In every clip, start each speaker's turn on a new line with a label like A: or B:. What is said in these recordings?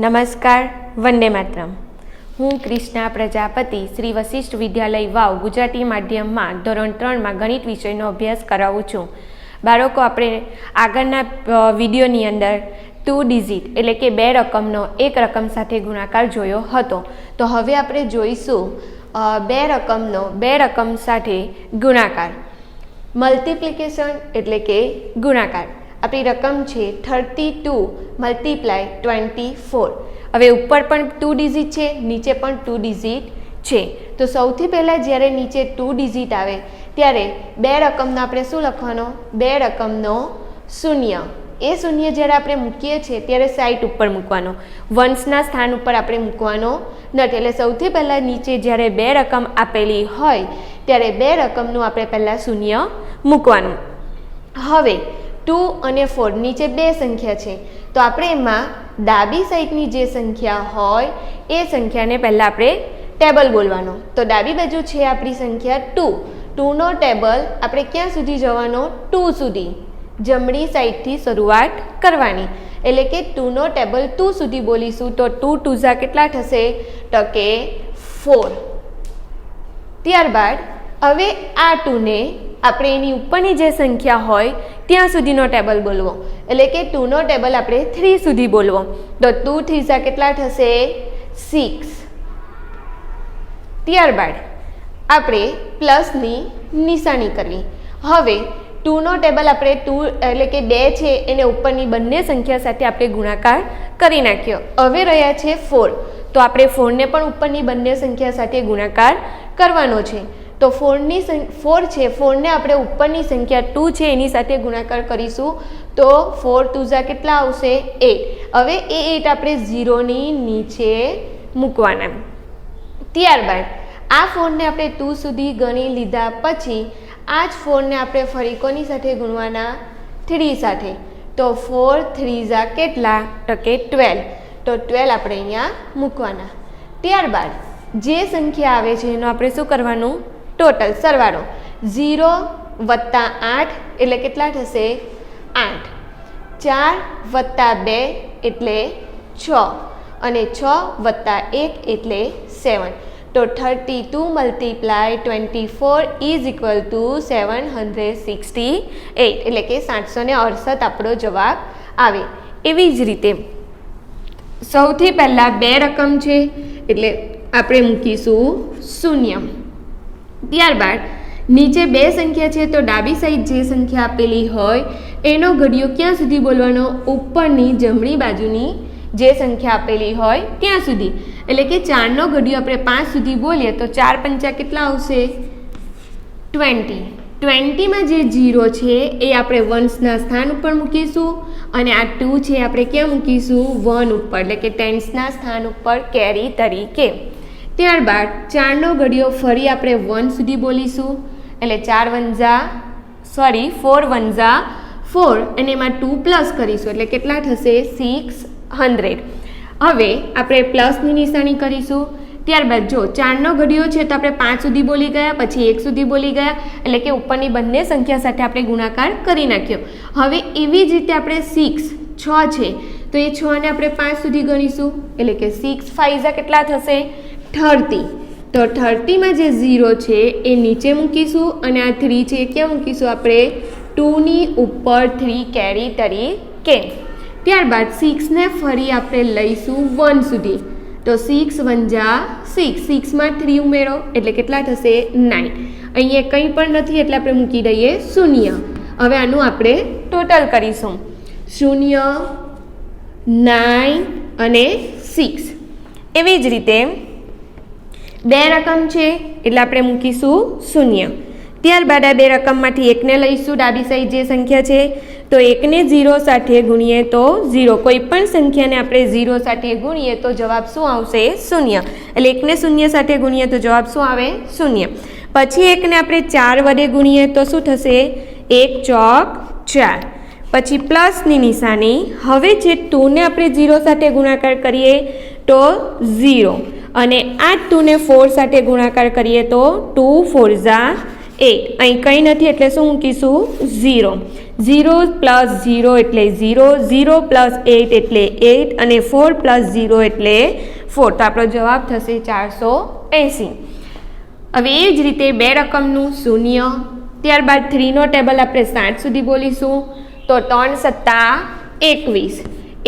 A: નમસ્કાર, વંદે માતરમ. હું ક્રિષ્ના પ્રજાપતિ, શ્રી વશિષ્ઠ વિદ્યાલય વાવ, ગુજરાતી માધ્યમમાં ધોરણ ત્રણમાં ગણિત વિષયનો અભ્યાસ કરાવું છું. બાળકો, આપણે આગળના વિડીયોની અંદર ટુ ડિઝિટ એટલે કે બે રકમનો એક રકમ સાથે ગુણાકાર જોયો હતો. તો હવે આપણે જોઈશું બે રકમનો બે રકમ સાથે ગુણાકાર. મલ્ટિપ્લિકેશન એટલે કે ગુણાકાર. આપણી રકમ છે thirty two multiply twenty four હવે ઉપર પણ ટુ ડિઝિટ છે, નીચે પણ ટુ ડિઝિટ છે. તો સૌથી પહેલાં જ્યારે નીચે ટુ ડિઝિટ આવે, ત્યારે બે રકમનો આપણે શું લખવાનો? બે રકમનો શૂન્ય. એ શૂન્ય જ્યારે આપણે મૂકીએ છીએ, ત્યારે સાઇટ ઉપર મૂકવાનો. વંશના સ્થાન ઉપર આપણે મૂકવાનો નથી. એટલે સૌથી પહેલાં નીચે જ્યારે બે રકમ આપેલી હોય, ત્યારે બે રકમનું આપણે પહેલાં શૂન્ય મૂકવાનું. હવે ટુ અને ફોર નીચે બે સંખ્યા છે. તો આપણે એમાં ડાબી સાઈડની જે સંખ્યા હોય, એ સંખ્યાને પહેલાં આપણે ટેબલ બોલવાનો. તો ડાબી બાજુ છે આપણી સંખ્યા ટુ. ટુનો ટેબલ આપણે ક્યાં સુધી જવાનો? ટુ સુધી. જમણી સાઈડથી શરૂઆત કરવાની. એટલે કે ટુનો ટેબલ ટુ સુધી બોલીશું તો ટુ ટુઝા કેટલા થશે? તો કે ફોર. ત્યારબાદ હવે આ ટુને આપણે એની ઉપરની જે સંખ્યા હોય, ત્યાં સુધીનો ટેબલ બોલવો. એટલે કે ટુનો ટેબલ આપણે થ્રી સુધી બોલવો. તો ટુ થ્રી સા કેટલા થશે? સિક્સ. ત્યારબાદ આપણે પ્લસની નિશાની કરવી. હવે ટુનો ટેબલ આપણે ટુ એટલે કે બે છે, એને ઉપરની બંને સંખ્યા સાથે આપણે ગુણાકાર કરી નાખ્યો. હવે રહ્યા છે ફોર. તો આપણે ફોરને પણ ઉપરની બંને સંખ્યા સાથે ગુણાકાર કરવાનો છે. તો ફોરની ફોર છે, ફોરને આપણે ઉપરની સંખ્યા ટુ છે, એની સાથે ગુણાકાર કરીશું. તો ફોર ટુઝા કેટલા આવશે? એટ. હવે એ એટ આપણે ઝીરોની નીચે મૂકવાના. ત્યારબાદ, આ ફોરને આપણે ટુ સુધી ગણી લીધા પછી, આ જ ફોરને આપણે ફરી કોની સાથે ગુણવાના? થ્રી સાથે. તો ફોર થ્રી ઝા કેટલા? ટકે ટ્વેલ્વ. તો ટ્વેલ્વ આપણે અહીંયા મૂકવાના. ત્યારબાદ, જે સંખ્યા આવે છે, એનું આપણે શું કરવાનું? ટોટલ સરવાળો. ઝીરો વત્તા આઠ એટલે કેટલા થશે? આઠ. ચાર વત્તા બે એટલે છ. અને છ વત્તા એક એટલે સેવન. તો thirty two multiply twenty four is equal to seven hundred sixty eight એટલે કે સાતસો ને અડસઠ આપણો જવાબ આવે. એવી જ રીતે સૌથી પહેલાં બે રકમ છે, એટલે આપણે મૂકીશું શૂન્ય. ત્યારબાદ નીચે બે સંખ્યા છે તો ડાબી સાઈડ જે સંખ્યા આપેલી હોય, એનો ઘડિયો ક્યાં સુધી બોલવાનો? ઉપરની જમણી બાજુની જે સંખ્યા આપેલી હોય, ત્યાં સુધી. એટલે કે ચારનો ઘડિયો આપણે પાંચ સુધી બોલીએ તો ચાર પંચા કેટલા આવશે? ટ્વેન્ટી ટ્વેન્ટીમાં જે જીરો છે, એ આપણે વન્સના સ્થાન ઉપર મૂકીશું અને આ ટુ છે આપણે ક્યાં મૂકીશું? વન ઉપર. એટલે કે ટેન્સના સ્થાન ઉપર કેરી તરીકે. ત્યારબાદ ચારનો ઘડિયો ફરી આપણે વન સુધી બોલીશું. એટલે ચાર વંજા સોરી ફોર વંજા ફોર અને એમાં ટુ પ્લસ કરીશું. એટલે કેટલા થશે? સિક્સ હંડ્રેડ હવે આપણે પ્લસની નિશાની કરીશું. ત્યારબાદ જો ચારનો ઘડિયો છે તો આપણે પાંચ સુધી બોલી ગયા, પછી એક સુધી બોલી ગયા, એટલે કે ઉપરની બંને સંખ્યા સાથે આપણે ગુણાકાર કરી નાખ્યો. હવે એવી જ રીતે આપણે સિક્સ છ છે. તો એ છને આપણે પાંચ સુધી ગણીશું. એટલે કે સિક્સ ફાઇઝા કેટલા થશે? થર્ટી તો થર્ટીમાં જે ઝીરો છે એ નીચે મૂકીશું અને આ થ્રી છે એ ક્યાં મૂકીશું આપણે? ટુની ઉપર થ્રી કેરી તરીકે ત્યારબાદ સિક્સને ફરી આપણે લઈશું વન સુધી. તો સિક્સ વંજા સિક્સ. સિક્સમાં થ્રી ઉમેરો. એટલે કેટલા થશે? નાઇન. અહીંયા કંઈ પણ નથી એટલે આપણે મૂકી દઈએ શૂન્ય. હવે આનું આપણે ટોટલ કરીશું. શૂન્ય, નાઇન અને સિક્સ. એવી જ રીતે બે રકમ છે એટલે આપણે મૂકીશું શૂન્ય. ત્યારબાદ આ બે રકમમાંથી એકને લઈશું, ડાબી સાઈડ જે સંખ્યા છે, તો એકને ઝીરો સાથે ગુણીએ તો ઝીરો. કોઈ પણ સંખ્યાને આપણે ઝીરો સાથે ગુણીએ તો જવાબ શું આવશે શૂન્ય. એટલે એકને શૂન્ય સાથે ગુણીએ તો જવાબ શું આવે શૂન્ય. પછી એકને આપણે ચાર વડે ગુણીએ તો શું થશે? એક ચોક ચાર. પછી પ્લસની નિશાની. હવે જે ટુને આપણે ઝીરો સાથે ગુણાકાર કરીએ તો ઝીરો. અને આ ટુને ફોર સાથે ગુણાકાર કરીએ તો ટુ, ફોર ઝા એટ અહીં કંઈ નથી, એટલે શું મૂકીશું? ઝીરો. ઝીરો પ્લસ ઝીરો એટલે ઝીરો ઝીરો પ્લસ એટ એટલે એટ, અને ફોર પ્લસ ઝીરો એટલે ફોર. તો આપણો જવાબ થશે ચારસો એંસી. હવે એ જ રીતે બે રકમનું શૂન્ય. ત્યારબાદ થ્રીનો ટેબલ આપણે સાઠ સુધી બોલીશું. તો ત્રણ સત્તા એકવીસ.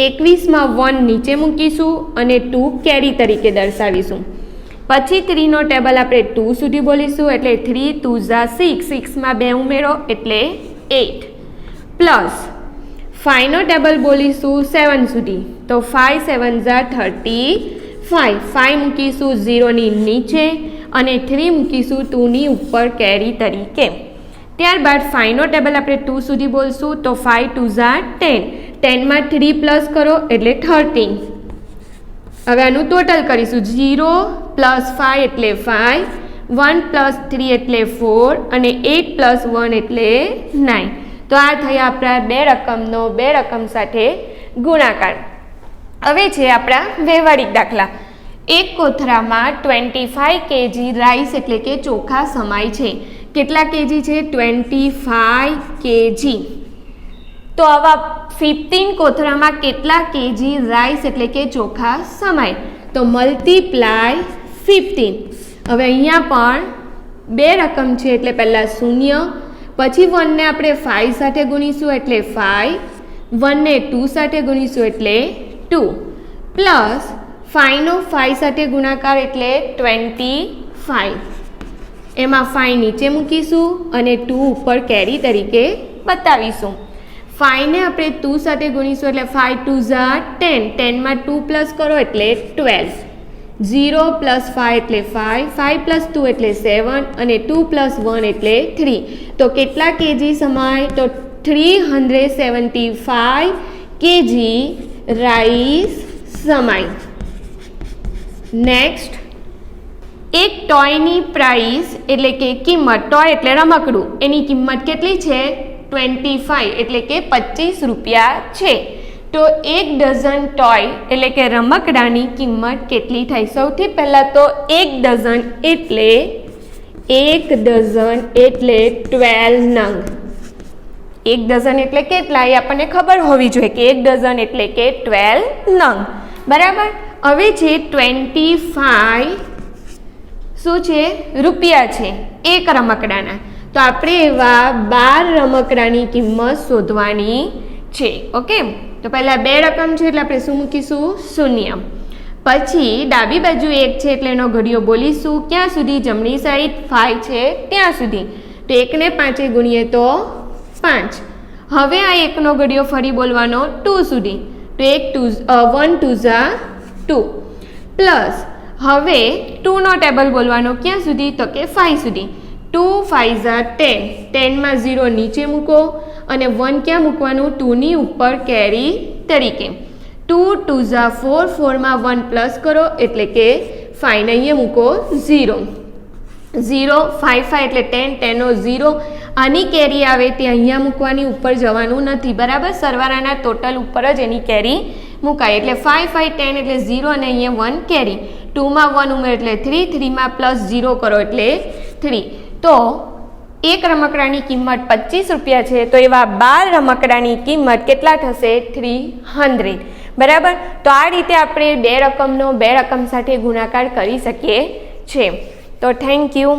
A: એકવીસમાં વન નીચે મૂકીશું અને ટુ કેરી તરીકે દર્શાવીશું. પછી થ્રીનો ટેબલ આપણે ટુ સુધી બોલીશું એટલે થ્રી, ટુ ઝા સિક્સ, સિક્સમાં બે ઉમેરો એટલે એટ પ્લસ ફાઇવનો ટેબલ બોલીશું સેવન સુધી. તો ફાઇવ સેવન ઝા થર્ટી ફાઇવ ફાઇવ મૂકીશું ઝીરોની નીચે અને થ્રી મૂકીશું ટુની ઉપર કેરી તરીકે. ત્યારબાદ ફાઇવનો ટેબલ આપણે ટુ સુધી બોલશું તો ફાઇવ ટુ ઝા ટેન. ટેનમાં થ્રી પ્લસ કરો એટલે થર્ટીન. હવે આનું ટોટલ કરીશું. ઝીરો પ્લસ ફાઈવ એટલે ફાઈવ, વન પ્લસ થ્રી એટલે ફોર અને એટ પ્લસ વન એટલે નાઇન તો આ થયા આપણા બે રકમનો, બે રકમ સાથે ગુણાકાર. હવે છે આપણા વ્યવહારિક દાખલા. એક કોથરામાં ટ્વેન્ટી ફાઈવ કેજી રાઈસ એટલે કે ચોખા સમાય છે. કેટલા કેજી છે? Twenty five KG. તો આવા ફિફ્ટીન કોથરામાં કેટલા કેજી રાઈસ એટલે કે ચોખા સમાય? તો મલ્ટીપ્લાય ફિફ્ટીન હવે અહીંયા પણ બે રકમ છે, એટલે પહેલાં શૂન્ય, પછી વનને આપણે ફાઈવ સાથે ગુણીશું, એટલે ફાઈવ વનને ટુ સાથે ગુણીશું, એટલે ટુ પ્લસ ફાઈવનો ફાઈવ સાથે ગુણાકાર, એટલે ટ્વેન્ટી ફાઈવ એમાં ફાઈવ નીચે મૂકીશું અને ટુ ઉપર કેરી તરીકે બતાવીશું. ફાઈવને આપણે ટુ સાથે ગુણીશું એટલે ફાઈવ ટુ ઝા ટેન. ટેનમાં ટુ પ્લસ કરો એટલે ટ્વેલ્વ. ઝીરો પ્લસ ફાઈવ એટલે ફાઈવ ફાઈવ પ્લસ ટુ એટલે સેવન અને ટુ પ્લસ વન એટલે થ્રી. તો કેટલા કેજી સમાય? તો three hundred seventy five KG rice સમાય. Next. એક ટોયની પ્રાઇસ એટલે કે કિંમત. ટોય એટલે રમકડું. એની કિંમત કેટલી છે? ટ્વેન્ટી ફાઈવ એટલે કે પચીસ રૂપિયા છે. તો એક ડઝન ટોય એટલે કે રમકડાની કિંમત કેટલી થાય? સૌથી પહેલાં તો એક ડઝન એટલે એક ડઝન એટલે ટ્વેલ્વ નંગ. એક ડઝન એટલે કેટલા? એ આપણને ખબર હોવી જોઈએ કે એક ડઝન એટલે કે ટ્વેલ્વ નંગ. બરાબર? હવે છે ટ્વેન્ટી ફાઈવ શું છે? રૂપિયા છે. એક રમકડાના. તો આપણે એવા બાર રમકડાની કિંમત શોધવાની છે, ઓકે? તો પહેલાં બે રકમ છે એટલે આપણે શું મૂકીશું? શૂન્ય. પછી ડાબી બાજુ એક છે એટલે એનો ઘડિયો બોલીશું, ક્યાં સુધી જમણી સાઈડ ફાઈવ છે? ત્યાં સુધી. તો એકને પાંચે ગુણીએ તો પાંચ. હવે આ એકનો ઘડિયો ફરી બોલવાનો, ટુ સુધી. તો એક ટુ વન, ટુ ઝા, ટુ. પ્લસ, હવે ટુનો ટેબલ બોલવાનો, ક્યાં સુધી? તો કે ફાઈવ સુધી. ટુ ફાઈવ ઝા ટેન ટેનમાં ઝીરો નીચે મૂકો અને વન ક્યાં મૂકવાનું? ટુની ઉપર કેરી તરીકે. ટુ ટુ ઝા ફોર ફોરમાં વન પ્લસ કરો એટલે કે ફાઈવને અહીંયા મૂકો ઝીરો ઝીરો ફાઈવ ફાઈવ એટલે ટેન ટેનો ઝીરો આની કેરી આવે તે અહીંયા મૂકવાની ઉપર જવાનું નથી. બરાબર? સરવાળાના ટોટલ ઉપર જ એની કેરી મુકાય. એટલે ફાઈવ ફાઈવ ટેન એટલે ઝીરો અને અહીંયા વન કેરી. ટુમાં વન ઉમેર એટલે થ્રી થ્રીમાં પ્લસ ઝીરો કરો એટલે થ્રી તો એક રમકડાની કિંમત પચીસ રૂપિયા છે, તો એવા બાર રમકડાની કિંમત કેટલા થશે? Three hundred. બરાબર? તો આ રીતે આપણે બે રકમનો બે રકમ સાથે ગુણાકાર કરી શકીએ છીએ. તો થેન્ક યુ.